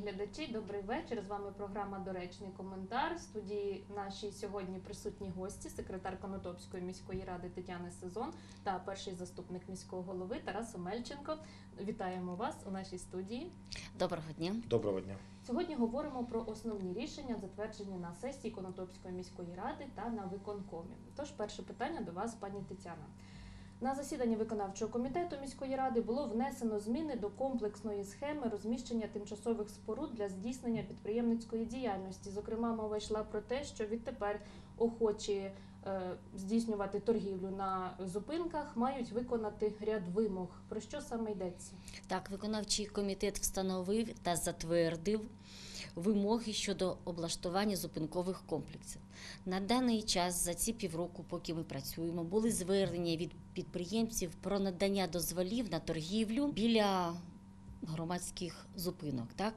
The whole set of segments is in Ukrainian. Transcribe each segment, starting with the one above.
глядачі, добрий вечір. З вами програма Доречний коментар. В студії наші сьогодні присутні гості, секретар Конотопської міської ради Тетяна Сезон та перший заступник міського голови Тарас Омельченко. Вітаємо вас у нашій студії. Доброго дня. Доброго дня. Сьогодні говоримо про основні рішення, затверджені на сесії Конотопської міської ради та на виконкомі. Тож, перше питання до вас, пані Тетяна. На засіданні виконавчого комітету міської ради було внесено зміни до комплексної схеми розміщення тимчасових споруд для здійснення підприємницької діяльності. Зокрема, мова йшла про те, що відтепер охочі е, здійснювати торгівлю на зупинках мають виконати ряд вимог. Про що саме йдеться? Так, виконавчий комітет встановив та затвердив вимоги щодо облаштування зупинкових комплексів. На даний час, за ці півроку, поки ми працюємо, були звернення від підприємців про надання дозволів на торгівлю біля громадських зупинок. Так?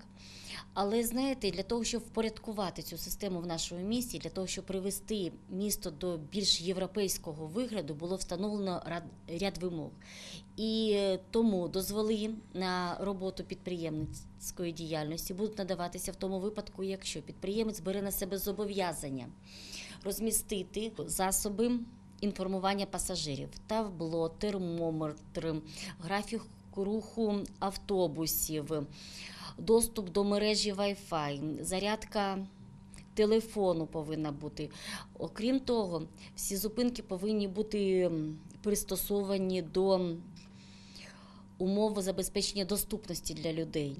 Але знаєте, для того, щоб впорядкувати цю систему в нашому місті, для того, щоб привести місто до більш європейського вигляду, було встановлено ряд- вимог. І тому дозволи на роботу підприємницької діяльності будуть надаватися в тому випадку, якщо підприємець бере на себе зобов'язання розмістити засоби інформування пасажирів, табло, термометр, графік руху автобусів, доступ до мережі Wi-Fi, зарядка. Телефону повинна бути. Окрім того, всі зупинки повинні бути пристосовані до умов забезпечення доступності для людей.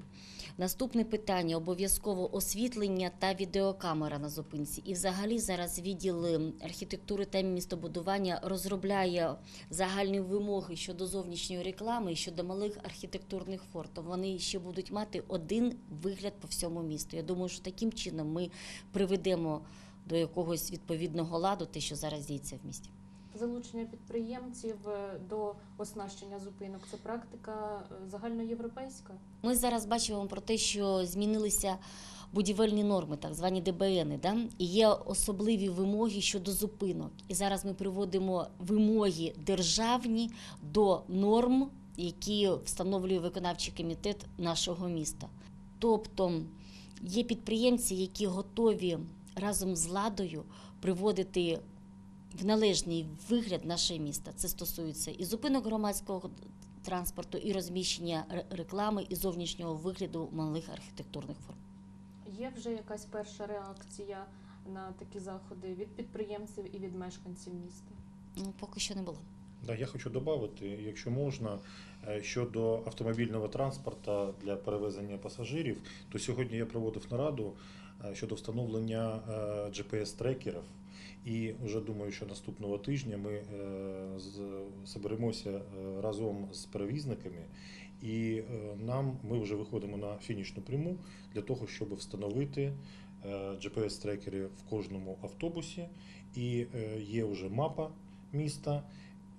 Наступне питання обов'язково освітлення та відеокамера на зупинці. І взагалі зараз відділ ем, архітектури та містобудування розробляє загальні вимоги щодо зовнішньої реклами і щодо малих архітектурних форм. То вони ще будуть мати один вигляд по всьому місту. Я думаю, що таким чином ми приведемо до якогось відповідного ладу те, що зараз діється в місті. Залучення підприємців е, до оснащення зупинок це практика е, загальноєвропейська. Ми зараз бачимо про те, що змінилися будівельні норми, так звані ДБНи, да? і є особливі вимоги щодо зупинок. І зараз ми приводимо вимоги державні до норм, які встановлює виконавчий комітет нашого міста. Тобто є підприємці, які готові разом з владою приводити в належний вигляд наше місто. Це стосується і зупинок громадського транспорту, і розміщення реклами, і зовнішнього вигляду малих архітектурних форм. Є вже якась перша реакція на такі заходи від підприємців і від мешканців міста. Ну, поки що не було. Да, я хочу додати, якщо можна, е, щодо автомобільного транспорту для перевезення пасажирів, то сьогодні я проводив нараду е, щодо встановлення е, GPS-трекерів. І вже думаю, що наступного тижня ми е, зберемося е, разом з перевізниками, і е, нам ми вже виходимо на фінішну пряму для того, щоб встановити е, GPS-трекери в кожному автобусі. І є вже мапа міста.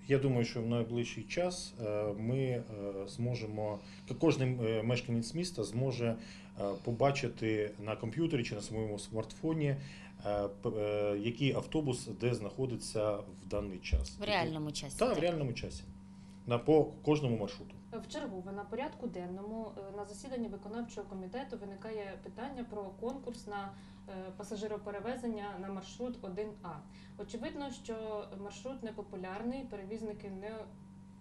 Я думаю, що в найближчий час ми зможемо, кожен мешканець міста зможе побачити на комп'ютері чи на своєму смартфоні, який автобус де знаходиться в даний час. В реальному часі. Так, в реальному часі. На по кожному маршруту. В чергове на порядку денному е, на засіданні виконавчого комітету виникає питання про конкурс на е, пасажироперевезення на маршрут 1А. Очевидно, що маршрут непопулярний, перевізники не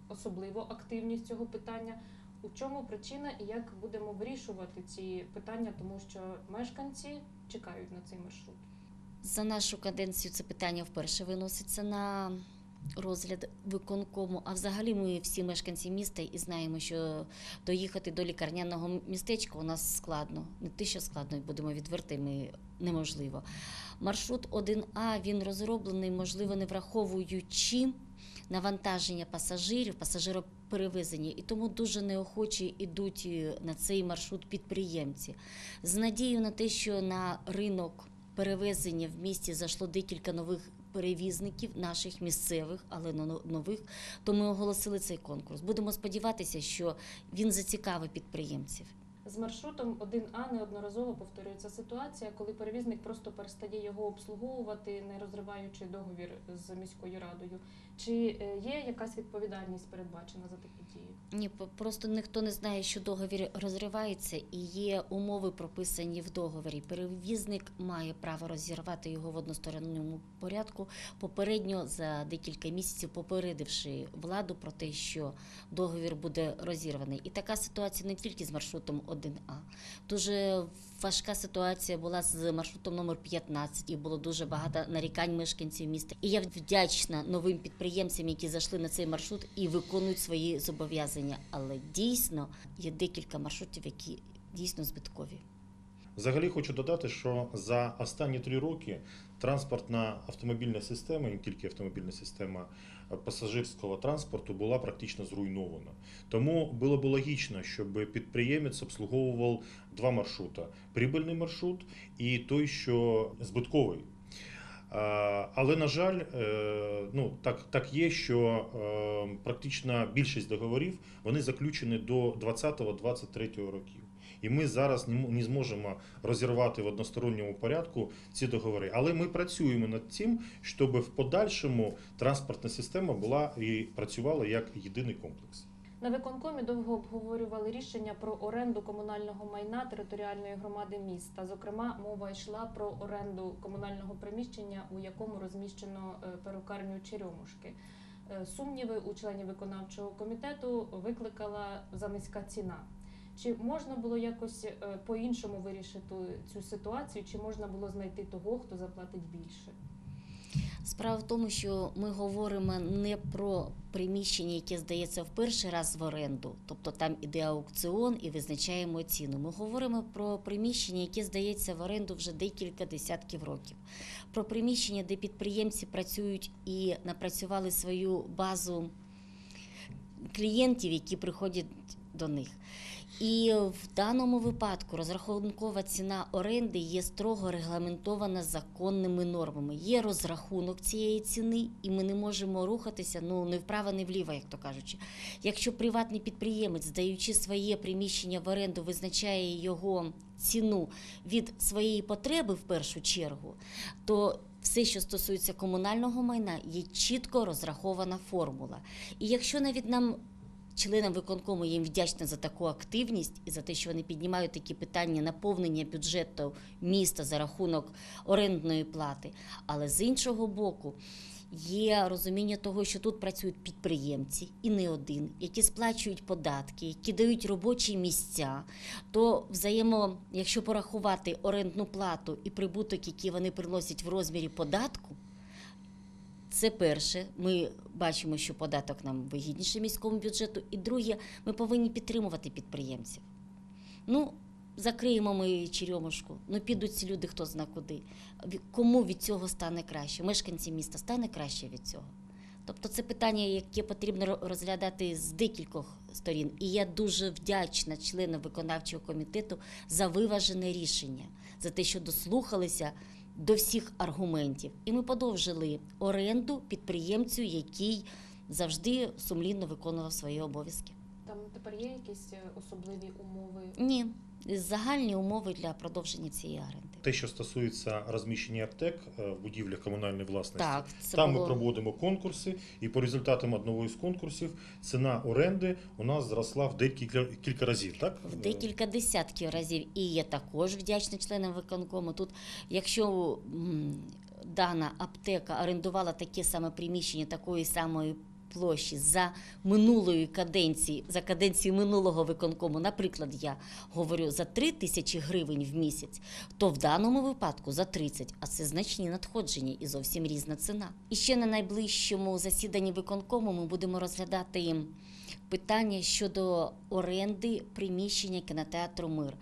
особливо активні з цього питання. У чому причина і як будемо вирішувати ці питання, тому що мешканці чекають на цей маршрут. За нашу каденцію це питання вперше виноситься на розгляд виконкому. А взагалі ми всі мешканці міста і знаємо, що доїхати до лікарняного містечка у нас складно. Не те, що складно, будемо відвертими, неможливо. Маршрут 1А він розроблений, можливо, не враховуючи навантаження пасажирів, пасажироперевезення, і тому дуже неохоче йдуть е, на цей маршрут підприємці. З надією на те, що на ринок перевезення в місті зайшло декілька нових перевізників, наших місцевих, але но- нових, то ми оголосили цей конкурс. Будемо сподіватися, що він зацікавить підприємців. З маршрутом 1А неодноразово повторюється ситуація, коли перевізник просто перестає його обслуговувати, не розриваючи договір з міською радою. Чи е, є якась відповідальність передбачена за такі дії? Ні, просто ніхто не знає, що договір розривається, і є умови прописані в договорі. Перевізник має право розірвати його в односторонньому порядку, попередньо за декілька місяців попередивши владу про те, що договір буде розірваний. І така ситуація не тільки з маршрутом 1А. Дуже важка ситуація була з маршрутом номер 15, і було дуже багато нарікань мешканців міста. І я вдячна новим підприємцям, які зайшли на цей маршрут і виконують свої зобов'язання. Але дійсно є декілька маршрутів, які дійсно збиткові. Взагалі хочу додати, що за останні три роки транспортна автомобільна система, не тільки автомобільна система пасажирського транспорту була практично зруйнована. Тому було б логічно, щоб підприємець обслуговував два маршрути: прибильний маршрут і той, що збитковий. Але на жаль, е, ну так, так є, що е, практично більшість договорів вони заключені до 20-23 років. І ми зараз не зможемо розірвати в односторонньому порядку ці договори. Але ми працюємо над тим, щоб в подальшому транспортна система була і працювала як єдиний комплекс. На виконкомі довго обговорювали рішення про оренду комунального майна територіальної громади міста. Зокрема, мова йшла про оренду комунального приміщення, у якому розміщено е, перукарню Черемушки. Е, Сумніви у членів виконавчого комітету викликала занизька ціна. Чи можна було якось е, по-іншому вирішити цю ситуацію, чи можна було знайти того, хто заплатить більше? Справа в тому, що ми говоримо не про приміщення, яке здається в перший раз в оренду, тобто там іде аукціон і визначаємо ціну. Ми говоримо про приміщення, яке здається в оренду вже декілька десятків років. Про приміщення, де підприємці працюють і напрацювали свою базу клієнтів, які приходять до них. І в даному випадку розрахункова ціна оренди є строго регламентована законними нормами. Є розрахунок цієї ціни, і ми не можемо рухатися ну не вправо, не вліво, як то кажучи. Якщо приватний підприємець, здаючи своє приміщення в оренду, визначає його ціну від своєї потреби в першу чергу, то все, що стосується комунального майна, є чітко розрахована формула. І якщо навіть нам членам виконкому я їм вдячна за таку активність і за те, що вони піднімають такі питання наповнення бюджету міста за рахунок орендної плати. Але з іншого боку, є розуміння того, що тут працюють підприємці і не один, які сплачують податки, які дають робочі місця. То взаємо, якщо порахувати орендну плату і прибуток, який вони приносять в розмірі податку. Це перше, ми бачимо, що податок нам вигідніше міському бюджету. І друге, ми повинні підтримувати підприємців. Ну, закриємо ми черемушку, ну підуть ці люди, хто зна куди. Кому від цього стане краще? Мешканці міста стане краще від цього. Тобто це питання, яке потрібно розглядати з декількох сторін. І я дуже вдячна членам виконавчого комітету за виважене рішення, за те, що дослухалися до всіх аргументів. І ми подовжили оренду підприємцю, який завжди сумлінно виконував свої обов'язки. Там тепер є якісь е, особливі умови? Ні, загальні умови для продовження цієї оренди. Те, що стосується розміщення аптек е, в будівлях комунальної власності, Так, це там було... ми проводимо конкурси, і по результатам одного із конкурсів ціна оренди у нас зросла в декілька кілька разів. Так В декілька десятків разів. І я також вдячна членам виконкому. Тут, якщо дана аптека орендувала таке саме приміщення такої самої площі за минулої каденції, за каденції минулого виконкому, наприклад, я говорю за 3 тисячі гривень в місяць, то в даному випадку за 30, а це значні надходження і зовсім різна ціна. І ще на найближчому засіданні виконкому ми будемо розглядати питання щодо оренди приміщення кінотеатру Мир.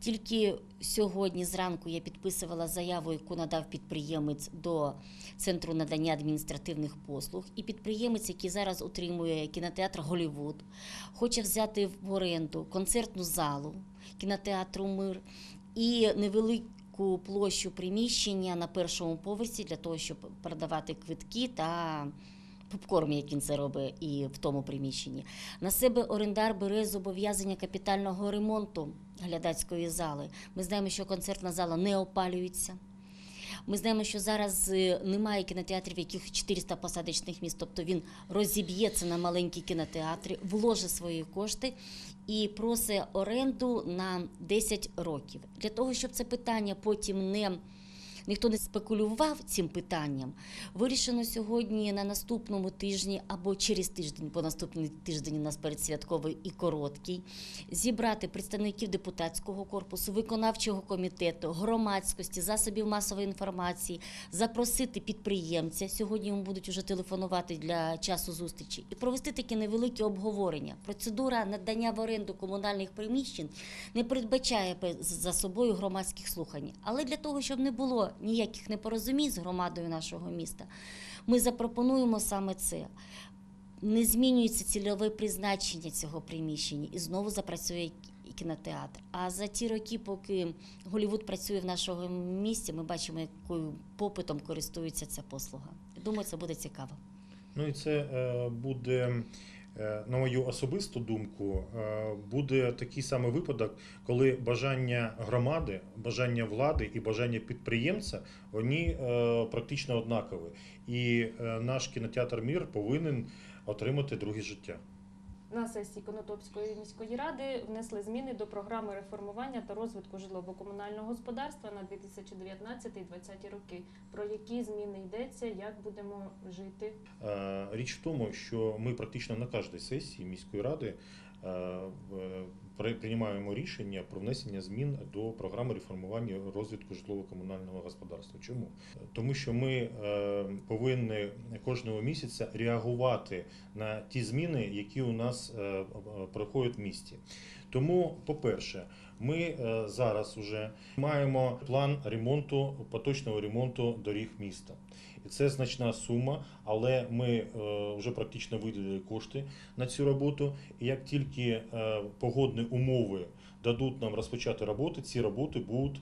Тільки сьогодні зранку я підписувала заяву, яку надав підприємець до центру надання адміністративних послуг. І підприємець, який зараз утримує кінотеатр Голівуд, хоче взяти в оренду концертну залу кінотеатру Мир і невелику площу приміщення на першому поверсі для того, щоб продавати квитки та попкорн, як він це робить і в тому приміщенні. На себе орендар бере зобов'язання капітального ремонту глядацької зали. Ми знаємо, що концертна зала не опалюється. Ми знаємо, що зараз е, немає кінотеатрів, яких 400 посадочних місць, тобто він розіб'ється на маленькі кінотеатри, вложить свої кошти і просить оренду на 10 років. Для того, щоб це питання потім не ніхто не спекулював цим питанням, вирішено сьогодні на наступному тижні або через тиждень, бо наступний тиждень у нас передсвятковий і короткий, зібрати представників депутатського корпусу, виконавчого комітету, громадськості, засобів масової інформації, запросити підприємця. Сьогодні йому будуть уже телефонувати для часу зустрічі і провести таке невелике обговорення. Процедура надання в оренду комунальних приміщень не передбачає за собою громадських слухань. Але для того, щоб не було ніяких непорозумінь з громадою нашого міста, ми запропонуємо саме це. Не змінюється цільове призначення цього приміщення і знову запрацює кінотеатр. А за ті роки, поки Голівуд працює в нашому місті, ми бачимо, якою попитом користується ця послуга. Думаю, це буде цікаво. Ну і це е, буде, на мою особисту думку, е, буде такий самий випадок, коли бажання громади, бажання влади і бажання підприємця вони е, практично однакові. І е, наш кінотеатр Мір повинен отримати друге життя. На сесії Конотопської міської ради внесли зміни до програми реформування та розвитку житлово-комунального господарства на 2019-2020 роки. Про які зміни йдеться, як будемо жити? Е, Річ в тому, що ми практично на кожній сесії міської ради е, приймаємо рішення про внесення змін до програми реформування розвитку житлово-комунального господарства. Чому? Тому що ми е, повинні кожного місяця реагувати на ті зміни, які у нас е, проходять в місті. Тому, по-перше, ми е, зараз вже маємо план ремонту поточного ремонту доріг міста. І це значна сума, але ми е, вже практично виділили кошти на цю роботу. І як тільки е, погодні умови дадуть нам розпочати роботи, ці роботи будуть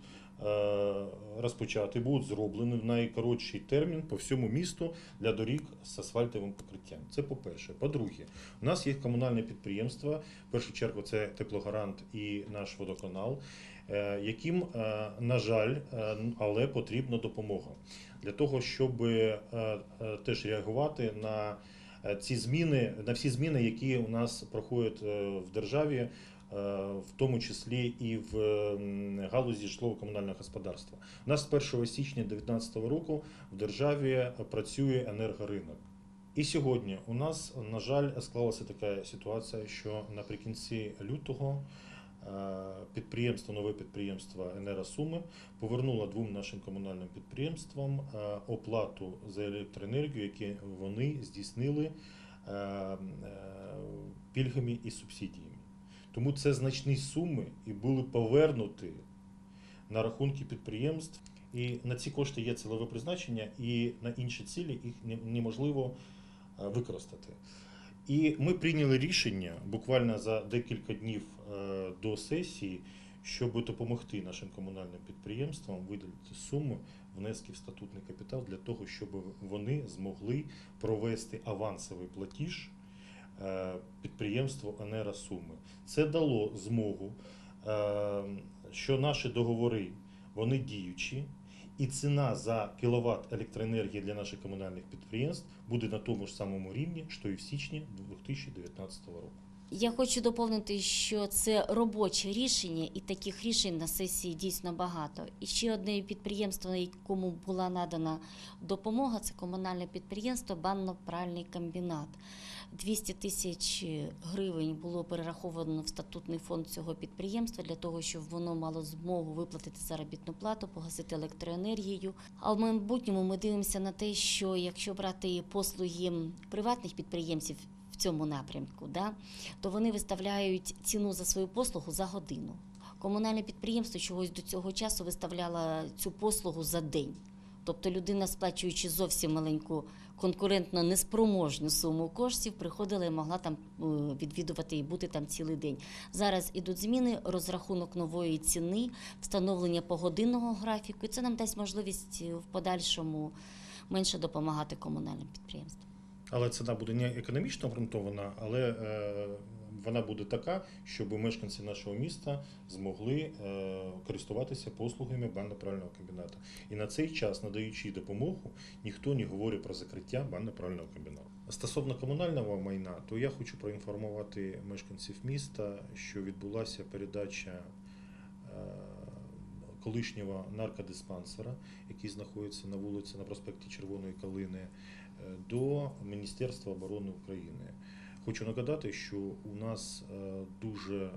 розпочати, будуть зроблені в найкоротший термін по всьому місту для доріг з асфальтовим покриттям. Це по-перше. По-друге, у нас є комунальне підприємство, в першу чергу це теплогарант і наш водоканал, е, яким, е, на жаль, е, але потрібна допомога для того, щоб е, е, теж реагувати на е, ці зміни, на всі зміни, які у нас проходять е, в державі, е, в тому числі і в галузі житлово-комунального господарства. У нас з 1 січня 2019 року в державі працює енергоринок. І сьогодні у нас, на жаль, склалася така ситуація, що наприкінці лютого е, підприємство, нове підприємство «Енеросуми» повернуло двом нашим комунальним підприємствам е, оплату за електроенергію, які вони здійснили е, е, пільгами і субсидіями. Тому це значні суми і були повернуті на рахунки підприємств. І на ці кошти є цільове призначення, і на інші цілі їх неможливо е, використати. І ми прийняли рішення буквально за декілька днів е, до сесії, щоб допомогти нашим комунальним підприємствам виділити суму внески в статутний капітал для того, щоб вони змогли провести авансовий платіж підприємству Анера Суми. Це дало змогу, е, що наші договори вони діючі, і ціна за кіловат електроенергії для наших комунальних підприємств буде на тому ж самому рівні, що і в січні 2019 року. Я хочу доповнити, що це робоче рішення, і таких рішень на сесії дійсно багато. І ще одне підприємство, якому була надана допомога, це комунальне підприємство Банно-пральний комбінат. 200 тисяч гривень було перераховано в статутний фонд цього підприємства для того, щоб воно мало змогу виплатити заробітну плату, погасити електроенергію. А в майбутньому ми дивимося на те, що якщо брати послуги приватних підприємців цьому напрямку, да, то вони виставляють ціну за свою послугу за годину. Комунальне підприємство чогось до цього часу виставляло цю послугу за день. Тобто людина, сплачуючи зовсім маленьку конкурентно неспроможну суму коштів, приходила і могла там е, відвідувати і бути там цілий день. Зараз ідуть зміни, розрахунок нової ціни, встановлення погодинного графіку, і це нам дасть можливість е, в подальшому менше допомагати комунальним підприємствам. Але ціна буде не економічно обґрунтована, але е, вона буде така, щоб мешканці нашого міста змогли е, користуватися послугами банно-прального комбінату. І на цей час, надаючи допомогу, ніхто не говорить про закриття банно-прального комбінату. Стосовно комунального майна, то я хочу проінформувати мешканців міста, що відбулася передача е, колишнього наркодиспансера, який знаходиться на вулиці на проспекті Червоної Калини, до Міністерства оборони України. Хочу нагадати, що у нас е, дуже е,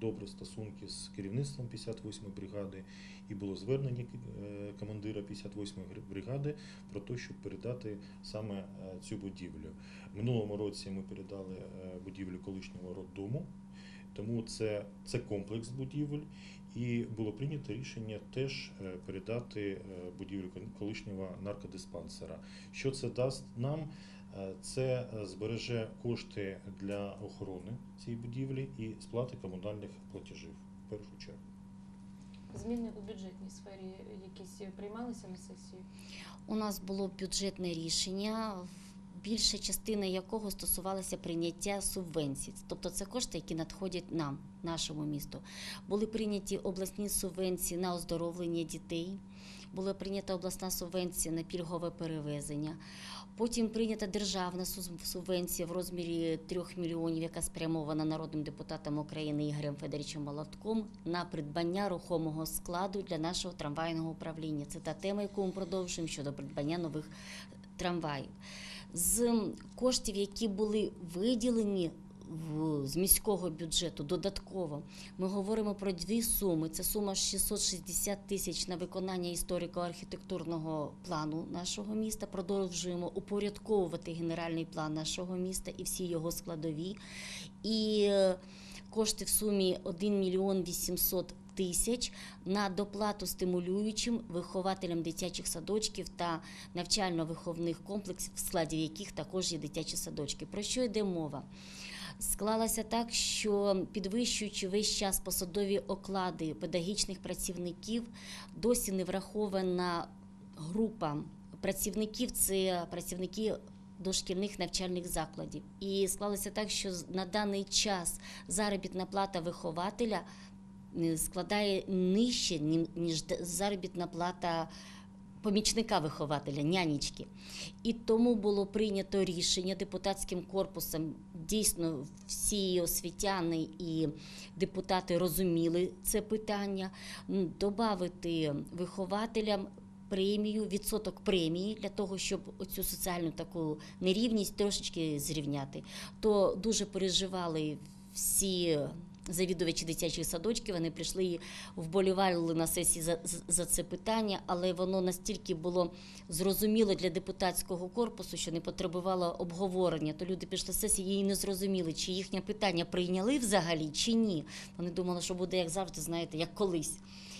добрі стосунки з керівництвом 58-ї бригади, і було звернення е, командира 58-ї бригади про те, щоб передати саме е, цю будівлю. Минулому році ми передали е, будівлю колишнього роддому, тому це, це комплекс будівель. І було прийнято рішення теж е, передати е, будівлю колишнього наркодиспансера. Що це дасть нам? Е, Це збереже кошти для охорони цієї будівлі і сплати комунальних платежів в першу чергу. Зміни у бюджетній сфері якісь приймалися на сесії? У нас було бюджетне рішення, більша частина якого стосувалася прийняття субвенцій. Тобто це кошти, які надходять нам, нашому місту. Були прийняті обласні субвенції на оздоровлення дітей, була прийнята обласна субвенція на пільгове перевезення. Потім прийнята державна субвенція в розмірі 3 мільйонів, яка спрямована народним депутатом України Ігорем Федоровичем Молотком на придбання рухомого складу для нашого трамвайного управління. Це та тема, яку ми продовжуємо щодо придбання нових трамваїв. З коштів, які були виділені з міського бюджету додатково, ми говоримо про дві суми. Це сума 660 тисяч на виконання історико-архітектурного плану нашого міста. Продовжуємо упорядковувати генеральний план нашого міста і всі його складові. І е, кошти в сумі 1 мільйон 800 тисяч на доплату стимулюючим вихователям дитячих садочків та навчально-виховних комплексів, в складі яких також є дитячі садочки. Про що йде мова? Склалося так, що підвищуючи весь час посадові оклади педагогічних працівників, досі не врахована група працівників це працівники дошкільних навчальних закладів. І склалося так, що на даний час заробітна плата вихователя складає нижче, ніж заробітна плата помічника вихователя, нянечки. І тому було прийнято рішення депутатським корпусом. Дійсно, всі освітяни і депутати розуміли це питання. м, Добавити вихователям премію, відсоток премії для того, щоб оцю соціальну таку нерівність трошечки зрівняти. То дуже переживали всі завідувачі дитячих садочків. Вони прийшли і вболівали на сесії за, за- це питання, але воно настільки було зрозуміло для депутатського корпусу, що не потребувало обговорення. То люди пішли з сесії і не зрозуміли, чи їхнє питання прийняли взагалі, чи ні. Вони думали, що буде як завжди, знаєте, як колись.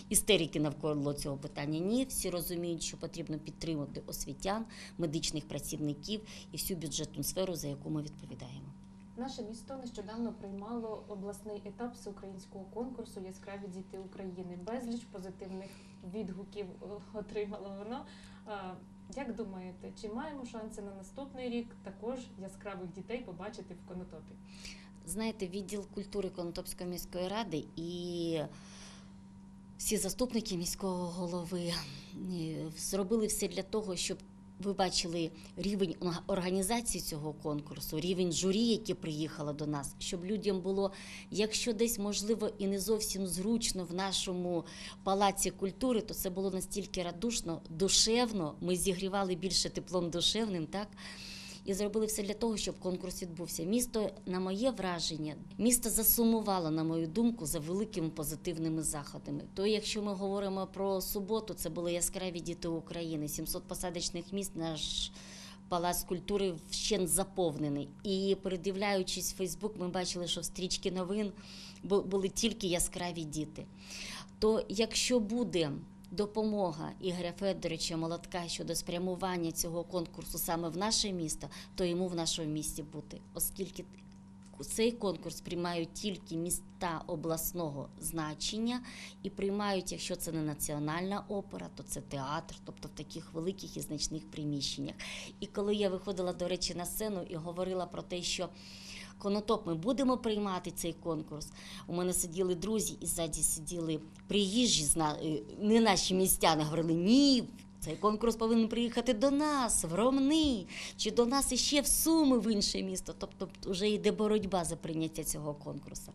Істерики навколо цього питання. Ні, всі розуміють, що потрібно підтримати освітян, медичних працівників і всю бюджетну сферу, за яку ми відповідаємо. Наше місто нещодавно приймало обласний етап всеукраїнського конкурсу Яскраві діти України. Безліч позитивних відгуків отримало воно. Як думаєте, чи маємо шанси на наступний рік також яскравих дітей побачити в конотопі? Знаєте, відділ культури Конотопської міської ради і всі заступники міського голови зробили все для того, щоб ви бачили рівень організації цього конкурсу, рівень журі, яке приїхало до нас, щоб людям було, якщо десь можливо і не зовсім зручно в нашому палаці культури, то це було настільки радушно, душевно. Ми зігрівали більше теплом душевним, так і зробили все для того, щоб конкурс відбувся. Місто, на моє враження, місто засумувало, на мою думку, за великими позитивними заходами. То, якщо ми говоримо про суботу, це були яскраві діти України, 700 посадочних міст. Наш палац культури вщент заповнений. І передивляючись Фейсбук, ми бачили, що в стрічці новин були тільки яскраві діти. То якщо буде допомога Ігоря Федоровича Молотка щодо спрямування цього конкурсу саме в наше місто, то йому в нашому місті бути, оскільки цей конкурс приймають тільки міста обласного значення і приймають, якщо це не національна опера, то це театр, тобто в таких великих і значних приміщеннях. І коли я виходила, до речі, на сцену і говорила про те, що Конотоп, ми будемо приймати цей конкурс. У мене сиділи друзі, і ззаді сиділи приїжджі, е, не наші містяни, говорили, ні. Цей конкурс повинен приїхати до нас, в Ромни, чи до нас іще в Суми в інше місто. Тобто вже йде боротьба за прийняття цього конкурсу.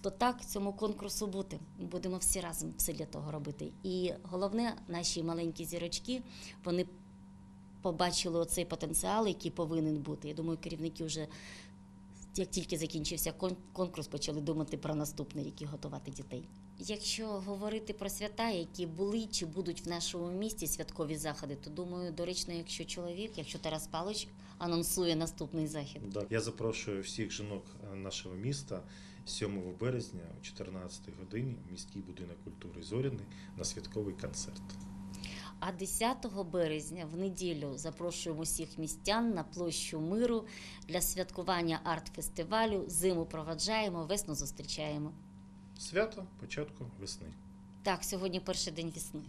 То так цьому конкурсу бути. Ми будемо всі разом все для того робити. І головне, наші маленькі зірочки, вони побачили оцей потенціал, який повинен бути. Я думаю, керівники вже. Як тільки закінчився кон- конкурс, почали думати про наступний рік і готувати дітей. Якщо говорити про свята, які були чи будуть в нашому місті святкові заходи, то думаю, доречно, якщо чоловік, якщо Тарас Павлович анонсує наступний захід. Да. Я запрошую всіх жінок е, нашого міста 7 березня о 14 годині в міський будинок культури Зоряний на святковий концерт. А 10 березня в неділю запрошуємо всіх містян на площу миру для святкування арт-фестивалю. Зиму проваджаємо, весну зустрічаємо. Свято початку весни. Так, сьогодні перший день весни.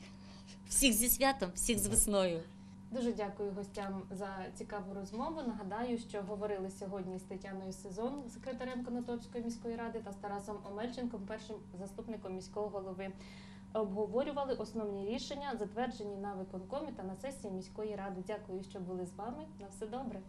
Всіх зі святом, всіх з весною. Дуже дякую гостям за цікаву розмову. Нагадаю, що говорили сьогодні з Тетяною Сезон, секретарем Конотопської міської ради, та з Тарасом Омельченком, першим заступником міського голови. Обговорювали основні рішення, затверджені на виконкомі та на сесії міської ради. Дякую, що були з вами. На все добре.